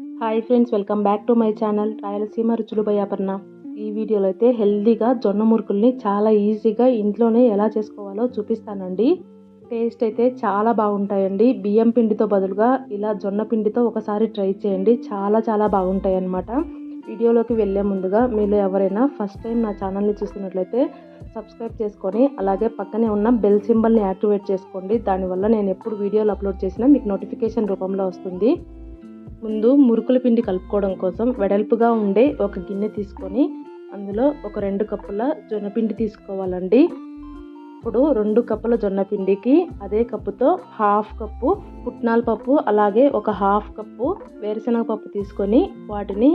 Hi friends welcome back to my channel Rayalaseema Ruchulu భయాపర్ణ ఈ వీడియోలో అయితే హెల్తీగా జొన్న మురుకుల్ని చాలా ఈజీగా ఇంట్లోనే ఎలా చేసుకోవాలో చూపిస్తానండి. టేస్ట్ అయితే చాలా బాగుంటాయండి. బియ్యం పిండితో బదులుగా ఇలా జొన్న పిండితో ఒకసారి ట్రై చేయండి. చాలా చాలా బాగుంటాయి అన్నమాట వీడియోలోకి వెళ్ళే ముందుగా మీరు ఎవరైనా ఫస్ట్ టైం నా ఛానల్ని చూస్తున్నట్లయితే సబ్స్క్రైబ్ చేసుకొని అలాగే పక్కనే ఉన్న బెల్ సింబల్ని యాక్టివేట్ చేసుకోండి. దానివల్ల నేను ఎప్పుడు వీడియోలు అప్లోడ్ చేసినా మీకు నోటిఫికేషన్ రూపంలో వస్తుంది. ముందు మురుకుల పిండి కలుపుకోవడం కోసం వెడల్పుగా ఉండే ఒక గిన్నె తీసుకొని అందులో ఒక రెండు కప్పుల జొన్నపిండి తీసుకోవాలండి. ఇప్పుడు రెండు కప్పుల జొన్నపిండికి అదే కప్పుతో హాఫ్ కప్పు పుట్నాల పప్పు అలాగే ఒక హాఫ్ కప్పు వేరుశనగ పప్పు తీసుకొని వాటిని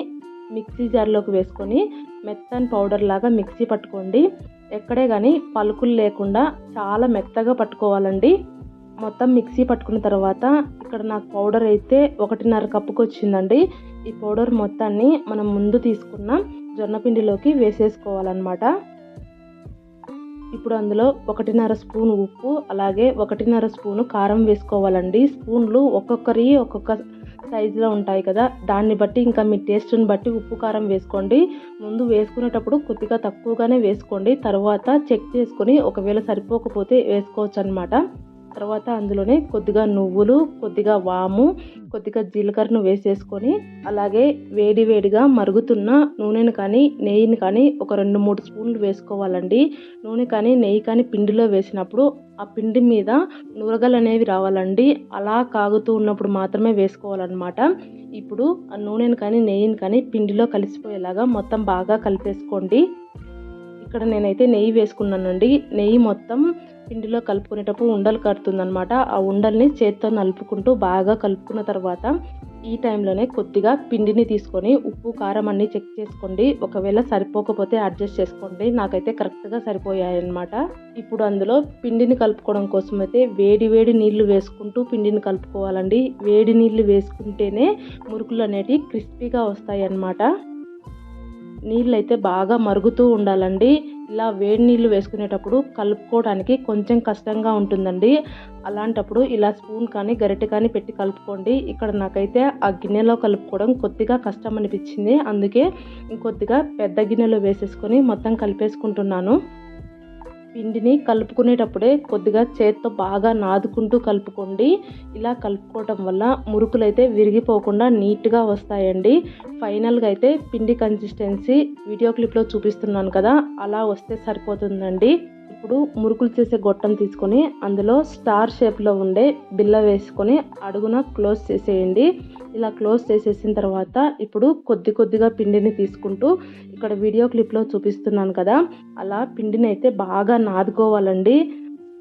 మిక్సీ జార్లోకి వేసుకొని మెత్తని పౌడర్ లాగా మిక్సీ పట్టుకోండి. ఎక్కడే కానీ పలుకులు లేకుండా చాలా మెత్తగా పట్టుకోవాలండి. మొత్తం మిక్సీ పట్టుకున్న తర్వాత ఇక్కడ నాకు పౌడర్ అయితే ఒకటిన్నర కప్పుకి వచ్చిందండి. ఈ పౌడర్ మొత్తాన్ని మనం ముందు తీసుకున్న జొన్నపిండిలోకి వేసేసుకోవాలన్నమాట. ఇప్పుడు అందులో ఒకటిన్నర స్పూన్ ఉప్పు అలాగే ఒకటిన్నర స్పూను కారం వేసుకోవాలండి. స్పూన్లు ఒక్కొక్కరి ఒక్కొక్క సైజులో ఉంటాయి కదా. దాన్ని బట్టి ఇంకా మీ టేస్ట్ని బట్టి ఉప్పు కారం వేసుకోండి. ముందు వేసుకునేటప్పుడు కొద్దిగా తక్కువగానే వేసుకోండి. తర్వాత చెక్ చేసుకొని ఒకవేళ సరిపోకపోతే వేసుకోవచ్చు అనమాట తర్వాత అందులోనే కొద్దిగా నువ్వులు కొద్దిగా వాము కొద్దిగా జీలకర్రను వేసేసుకొని అలాగే వేడి వేడిగా మరుగుతున్న నూనెను కానీ నెయ్యిని కానీ ఒక రెండు మూడు స్పూన్లు వేసుకోవాలండి. నూనె కానీ నెయ్యి కానీ పిండిలో వేసినప్పుడు ఆ పిండి మీద నురగలు అనేవి రావాలండి. అలా కాగుతూ ఉన్నప్పుడు మాత్రమే వేసుకోవాలన్నమాట. ఇప్పుడు ఆ నూనెను కానీ నెయ్యిని కానీ పిండిలో కలిసిపోయేలాగా మొత్తం బాగా కలిపేసుకోండి. ఇక్కడ నేనైతే నెయ్యి వేసుకున్నానండి. నెయ్యి మొత్తం పిండిలో కలుపుకునేటప్పుడు ఉండలు కడుతుందనమాట ఆ ఉండల్ని చేత్తో నలుపుకుంటూ బాగా కలుపుకున్న తర్వాత ఈ టైంలోనే కొద్దిగా పిండిని తీసుకొని ఉప్పు కారం అన్నీ చెక్ చేసుకోండి. ఒకవేళ సరిపోకపోతే అడ్జస్ట్ చేసుకోండి. నాకైతే కరెక్ట్గా సరిపోయాయన్నమాట. ఇప్పుడు అందులో పిండిని కలుపుకోవడం కోసం అయితే వేడి వేడి నీళ్ళు వేసుకుంటూ పిండిని కలుపుకోవాలండి. వేడి నీళ్ళు వేసుకుంటేనే మురుకులు అనేటివి క్రిస్పీగా వస్తాయి అన్నమాట నీళ్ళు అయితే బాగా మరుగుతూ ఉండాలండి. ఇలా వేడి నీళ్ళు వేసుకునేటప్పుడు కలుపుకోవడానికి కొంచెం కష్టంగా ఉంటుందండి. అలాంటప్పుడు ఇలా స్పూన్ కానీ గరిటె కానీ పెట్టి కలుపుకోండి. ఇక్కడ నాకైతే ఆ గిన్నెలో కలుపుకోవడం కొద్దిగా కష్టం అనిపించింది అందుకే ఇంకొద్దిగా పెద్ద గిన్నెలో వేసేసుకొని మొత్తం కలిపేసుకుంటున్నాను. పిండిని కలుపుకునేటప్పుడే కొద్దిగా చేత్తో బాగా నాదుకుంటూ కలుపుకోండి. ఇలా కలుపుకోవటం వల్ల మురుకులు అయితే విరిగిపోకుండా నీట్గా వస్తాయండి. ఫైనల్గా అయితే పిండి కన్సిస్టెన్సీ వీడియో క్లిప్లో చూపిస్తున్నాను కదా అలా వస్తే సరిపోతుందండి. ఇప్పుడు మురుకులు చేసే గొట్టం తీసుకొని అందులో స్టార్ షేప్లో ఉండే బిల్ల వేసుకొని అడుగున క్లోజ్ చేసేయండి. ఇలా క్లోజ్ చేసేసిన తర్వాత ఇప్పుడు కొద్ది కొద్దిగా పిండిని తీసుకుంటూ ఇక్కడ వీడియో క్లిప్లో చూపిస్తున్నాను కదా. అలా పిండిని అయితే బాగా నాదుకోవాలండి.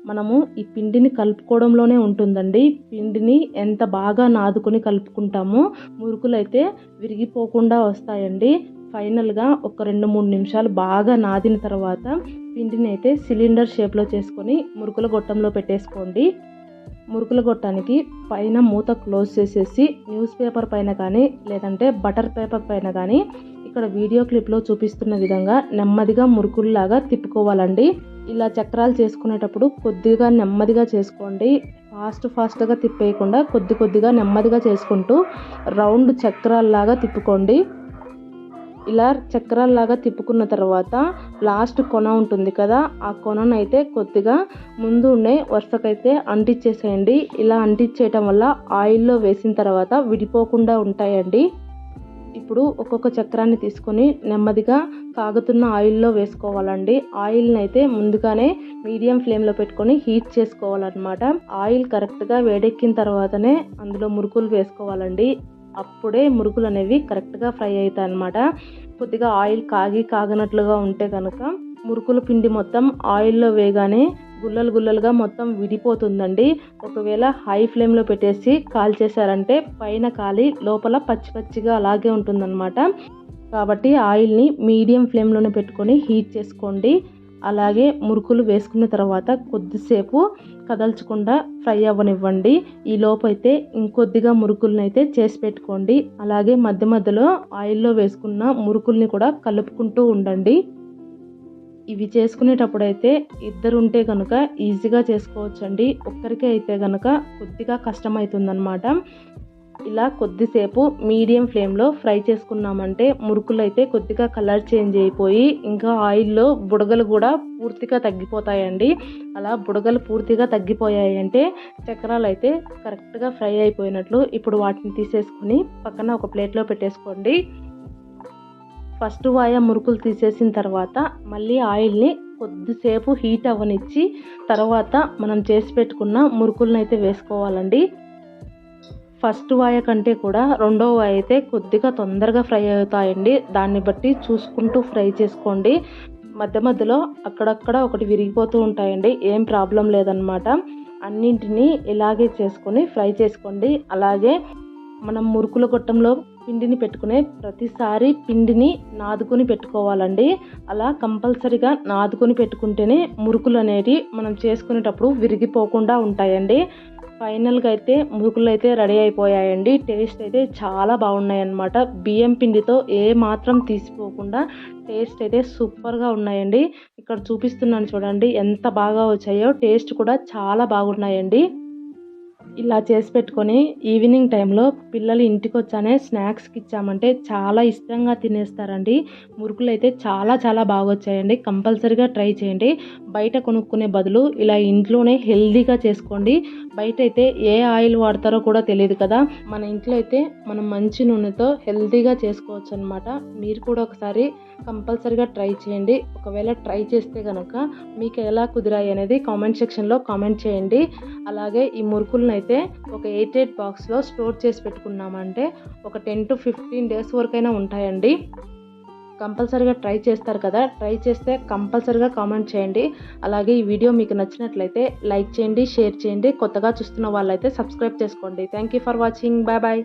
మనము ఈ పిండిని కలుపుకోవడంలోనే ఉంటుందండి. పిండిని ఎంత బాగా నాదుకొని కలుపుకుంటామో మురుకులు అయితే విరిగిపోకుండా వస్తాయండి. ఫైనల్గా ఒక రెండు మూడు నిమిషాలు బాగా నాదిన తర్వాత పిండిని అయితే సిలిండర్ షేప్లో చేసుకొని మురుకుల గొట్టంలో పెట్టేసుకోండి. మురుకులు గొట్టానికి పైన మూత క్లోజ్ చేసేసి న్యూస్ పేపర్ పైన కానీ లేదంటే బటర్ పేపర్ పైన కానీ ఇక్కడ వీడియో క్లిప్లో చూపిస్తున్న విధంగా నెమ్మదిగా మురుకుల్లాగా తిప్పుకోవాలండి. ఇలా చక్రాలు చేసుకునేటప్పుడు కొద్దిగా నెమ్మదిగా చేసుకోండి. ఫాస్ట్ ఫాస్ట్గా తిప్పేయకుండా కొద్ది కొద్దిగా నెమ్మదిగా చేసుకుంటూ రౌండ్ చక్రాల్లాగా తిప్పుకోండి. ఇలా చక్రాల్లాగా తిప్పుకున్న తర్వాత లాస్ట్ కొన ఉంటుంది కదా ఆ కొనను అయితే కొద్దిగా ముందు ఉండే వరుసకైతే అంటించేసేయండి ఇలా అంటించేయటం వల్ల ఆయిల్లో వేసిన తర్వాత విడిపోకుండా ఉంటాయండి. ఇప్పుడు ఒక్కొక్క చక్రాన్ని తీసుకొని నెమ్మదిగా కాగుతున్న ఆయిల్లో వేసుకోవాలండి. ఆయిల్ని అయితే ముందుగానే మీడియం ఫ్లేమ్లో పెట్టుకొని హీట్ చేసుకోవాలన్నమాట. ఆయిల్ కరెక్ట్గా వేడెక్కిన తర్వాతనే అందులో మురుకులు వేసుకోవాలండి. అప్పుడే మురుకులు అనేవి కరెక్ట్గా ఫ్రై అవుతాయి అన్నమాట కొద్దిగా ఆయిల్ కాగి కాగనట్లుగా ఉంటే కనుక మురుకుల పిండి మొత్తం ఆయిల్లో వేగానే గుల్లలు గుల్లలుగా మొత్తం విడిపోతుందండి. ఒకవేళ హై ఫ్లేమ్లో పెట్టేసి కాల్చేశారంటే పైన కాలి లోపల పచ్చి పచ్చిగా అలాగే ఉంటుందన్నమాట. కాబట్టి ఆయిల్ని మీడియం ఫ్లేమ్లోనే పెట్టుకొని హీట్ చేసుకోండి. అలాగే మురుకులు వేసుకున్న తర్వాత కొద్దిసేపు కదల్చకుండా ఫ్రై అవ్వనివ్వండి. ఈ లోపైతే ఇంకొద్దిగా మురుకులను అయితే చేసి పెట్టుకోండి. అలాగే మధ్య మధ్యలో ఆయిల్లో వేసుకున్న మురుకుల్ని కూడా కలుపుకుంటూ ఉండండి. ఇవి చేసుకునేటప్పుడు అయితే ఇద్దరు ఉంటే కనుక ఈజీగా చేసుకోవచ్చండి. ఒక్కరికే అయితే కనుక కొద్దిగా కష్టమవుతుందన్నమాట ఇలా కొద్దిసేపు మీడియం ఫ్లేమ్లో ఫ్రై చేసుకున్నామంటే మురుకులు అయితే కొద్దిగా కలర్ చేంజ్ అయిపోయి ఇంకా ఆయిల్లో బుడగలు కూడా పూర్తిగా తగ్గిపోతాయండి. అలా బుడగలు పూర్తిగా తగ్గిపోయాయి అంటే చక్రాలు అయితే కరెక్ట్గా ఫ్రై అయిపోయినట్లు ఇప్పుడు వాటిని తీసేసుకొని పక్కన ఒక ప్లేట్లో పెట్టేసుకోండి. ఫస్ట్ వాయ మురుకులు తీసేసిన తర్వాత మళ్ళీ ఆయిల్ని కొద్దిసేపు హీట్ అవ్వనిచ్చి తర్వాత మనం చేసి పెట్టుకున్న మురుకులను అయితే వేసుకోవాలండి. ఫస్ట్ వాయ కంటే కూడా రెండో వాయ అయితే కొద్దిగా తొందరగా ఫ్రై అవుతాయండి. దాన్ని బట్టి చూసుకుంటూ ఫ్రై చేసుకోండి. మధ్య మధ్యలో అక్కడక్కడ ఒకటి విరిగిపోతూ ఉంటాయండి. ఏం ప్రాబ్లం లేదనమాట అన్నింటినీ ఇలాగే చేసుకొని ఫ్రై చేసుకోండి. అలాగే మనం మురుకుల గొట్టంలో పిండిని పెట్టుకునే ప్రతిసారి పిండిని నాదుకొని పెట్టుకోవాలండి. అలా కంపల్సరిగా నాదుకొని పెట్టుకుంటేనే మురుకులు అనేవి మనం చేసుకునేటప్పుడు విరిగిపోకుండా ఉంటాయండి. ఫైనల్గా అయితే మురుకులు అయితే రెడీ అయిపోయాయండి. టేస్ట్ అయితే చాలా బాగున్నాయి అన్నమాట బియ్యం పిండితో ఏ మాత్రం తీసిపోకుండా టేస్ట్ అయితే సూపర్గా ఉన్నాయండి. ఇక్కడ చూపిస్తున్నాను చూడండి ఎంత బాగా వచ్చాయో. టేస్ట్ కూడా చాలా బాగున్నాయండి. ఇలా చేసి పెట్టుకొని ఈవినింగ్ టైంలో పిల్లలు ఇంటికి వచ్చానే స్నాక్స్కి ఇచ్చామంటే చాలా ఇష్టంగా తినేస్తారండి. మురుకులు అయితే చాలా చాలా బాగా వచ్చాయండి కంపల్సరీగా ట్రై చేయండి. బయట కొనుక్కునే బదులు ఇలా ఇంట్లోనే హెల్దీగా చేసుకోండి. బయట అయితే ఏ ఆయిల్ వాడతారో కూడా తెలియదు కదా. మన ఇంట్లో అయితే మనం మంచి నూనెతో హెల్దీగా చేసుకోవచ్చు అనమాట మీరు కూడా ఒకసారి కంపల్సరీగా ట్రై చేయండి. ఒకవేళ ట్రై చేస్తే కనుక మీకు ఎలా కుదిరాయి అనేది కామెంట్ సెక్షన్లో కామెంట్ చేయండి. అలాగే ఈ మురుకులను అయితే ఒక ఎయిట్ ఎయిట్ బాక్స్లో స్టోర్ చేసి పెట్టుకున్నామంటే ఒక టెన్ టు ఫిఫ్టీన్ డేస్ వరకైనా ఉంటాయండి. కంపల్సరీగా ట్రై చేస్తారు కదా ట్రై చేస్తే కంపల్సరీగా కామెంట్ చేయండి. అలాగే ఈ వీడియో మీకు నచ్చినట్లయితే లైక్ చేయండి షేర్ చేయండి. కొత్తగా చూస్తున్న వాళ్ళైతే సబ్స్క్రైబ్ చేసుకోండి. Thank you for watching. Bye bye.